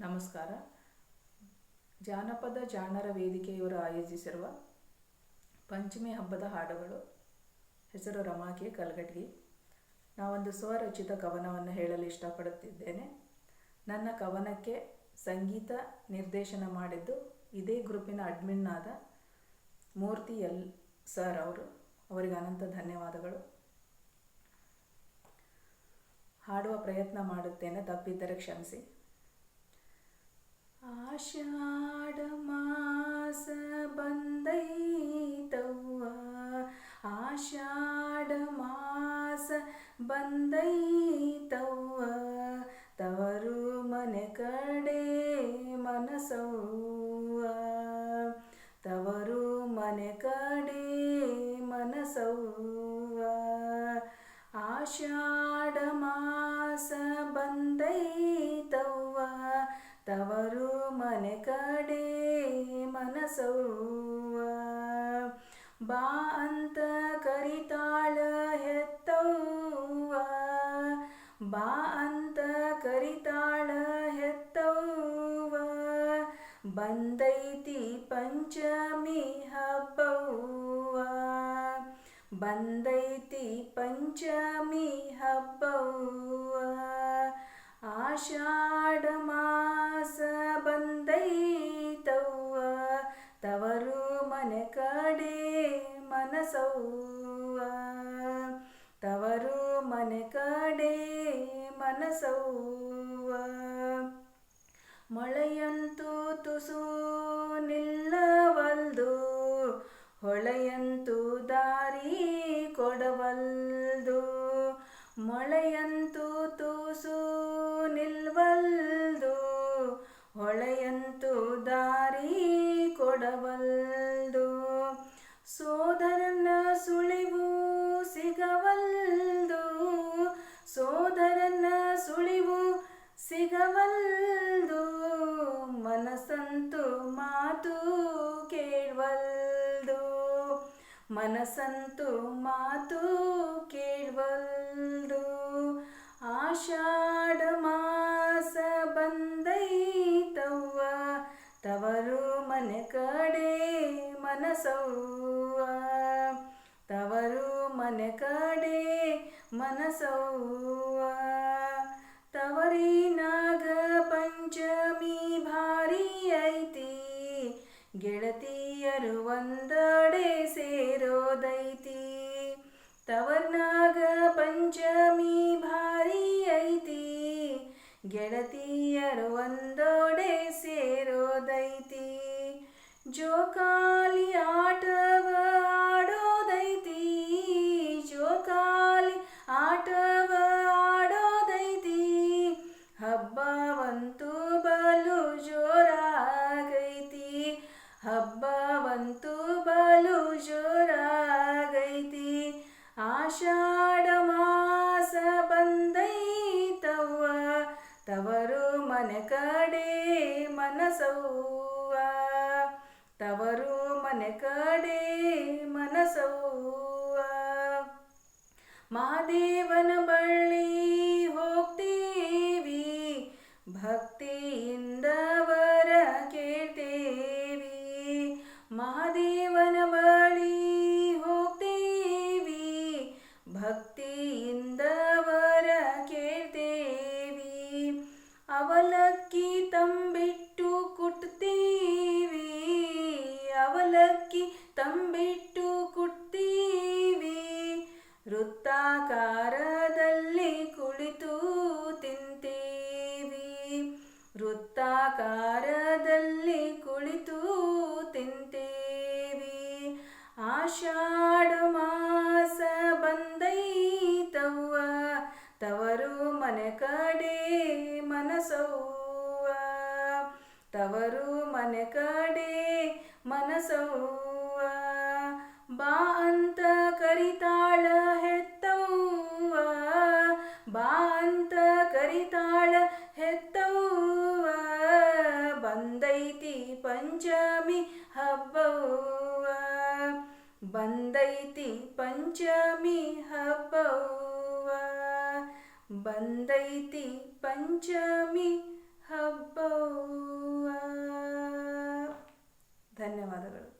ನಮಸ್ಕಾರ. ಜಾನಪದ ಜಾಣರ ವೇದಿಕೆಯವರು ಆಯೋಜಿಸಿರುವ ಪಂಚಮಿ ಹಬ್ಬದ ಹಾಡುಗಳು. ಹೆಸರು ರಮಾಕೆ ಕಲ್ಗಟ್ಗಿ ನಾವೊಂದು ಸ್ವರಚಿತ ಕವನವನ್ನು ಹೇಳಲು ಇಷ್ಟಪಡುತ್ತಿದ್ದೇನೆ. ನನ್ನ ಕವನಕ್ಕೆ ಸಂಗೀತ ನಿರ್ದೇಶನ ಮಾಡಿದ್ದು ಇದೇ ಗ್ರೂಪಿನ ಅಡ್ಮಿನ್ ಆದ ಮೂರ್ತಿ ಎಲ್ ಸರ್ ಅವರು. ಅವರಿಗೆ ಅನಂತ ಧನ್ಯವಾದಗಳು. ಹಾಡುವ ಪ್ರಯತ್ನ ಮಾಡುತ್ತೇನೆ, ತಪ್ಪಿದ್ದರೆ ಕ್ಷಮಿಸಿ. ಆಷಾಢ ಮಾಸ ಬಂದೈತವ್ವ ಆಷಾಢ ಮಾಸ ಬಂದೈತವ್ವ ತವರು ಮನೆ ಕಡೆ ಮನಸವ್ವ. ತವರು ಮನೆ ಕಡೆ ಅಂತ ಕರಿತಾಳ ಹೆತ್ತವ್ವ ಬಾ ಅಂತ ಕರಿತಾಳ ಹೆತ್ತವ್ವ. ಬಂದೈತಿ ಪಂಚಮಿ ಹಬ್ಬವ್ವ. ಬಂದೈತಿ ಪಂಚಮಿ ಹಬ್ಬವ್ವ. ಆಷಾಢ ಮಾಸ ಬಂದೈತವ್ವ. ತವರು ಮನೆ ಕಡೆ ಮನಸವ್ವ ತವರು ಮನೆ ಕಡೆ ಮನಸವ್ವ ಮಳೆಯಂತೂ ತುಸು ನಿಲ್ಲವಲ್ದು. ಹೊಳೆಯಂತೂ ದಾರಿ ಕೊಡವಲ್ದು. ಮಳೆಯಂತೂ ತುಸು ನಿಲ್ವಲ್ದು. ಹೊಳೆಯಂತೂ ದಾರಿ ಕೊಡವಲ್ದು. ಮನಸ್ಸಂತೂ ಮಾತು ಕೇಳ್ವಲ್ದು. ಆಷಾಢ ಮಾಸ ಬಂದೈತವ್ವ ತವರು ಮನೆ ಕಡೆ ಮನಸವ್ವ. ತವರು ಮನೆ ಕಡೆ ಮನಸವ್ವ. ಸೇರೋದೈತಿ ತವರ್ನಾಗ ಪಂಚಮಿ ಭಾರಿ ಐತಿ. ಗೆಳತಿಯರು ಒಂದೋಡೆ ಸೇರೋದೈತಿ ಆಷಾಢ ಮಾಸ ಬಂದೈತವ್ವ. ತವರು ಮನೆ ಕಡೆ ಮನಸವ್ವ. ತವರು ಮನೆ ಕಡೆ ಮನಸವ್ವ. ಮಹಾದೇವನ ಬಳ್ಳಿ ಹೋಗ್ತೀವಿ, ಭಕ್ತಿಯಿಂದ ವರ ಕೇಳ್ತೇವಿ. ಮಹಾದೇವನ ಅವಲಕ್ಕಿ ತಂಬಿಟ್ಟು ಕುಟ್ತೀವಿ. ಅವಲಕ್ಕಿ ತಂಬಿಟ್ಟು ಕುಟ್ತೀವಿ. ವೃತ್ತಾಕಾರದಲ್ಲಿ ಕುಳಿತು ತಿಂತೀವಿ. ವೃತ್ತಾಕಾರದಲ್ಲಿ ಕುಳಿತು ತಿಂತೀವಿ. ಆಷಾಢ ಕಡೆ ಮನಸವ್ವ. ತವರು ಮನೆ ಕಡೆ ಮನಸವ್ವ. ಬಾ ಅಂತ ಕರಿತಾಳ ಹೆತ್ತವ್ವ. ಬಾ ಅಂತ ಕರಿತಾಳ ಹೆತ್ತವ್ವ. ಬಂದೈತಿ ಪಂಚಮಿ ಹಬ್ಬವ್ವ. ಬಂದೈತಿ ಪಂಚಮಿ ಹಬ್ಬವ್ವ. ಬಂದೈತಿ ಪಂಚಮಿ ಹಬ್ಬ ಧನ್ಯವಾದಗಳು.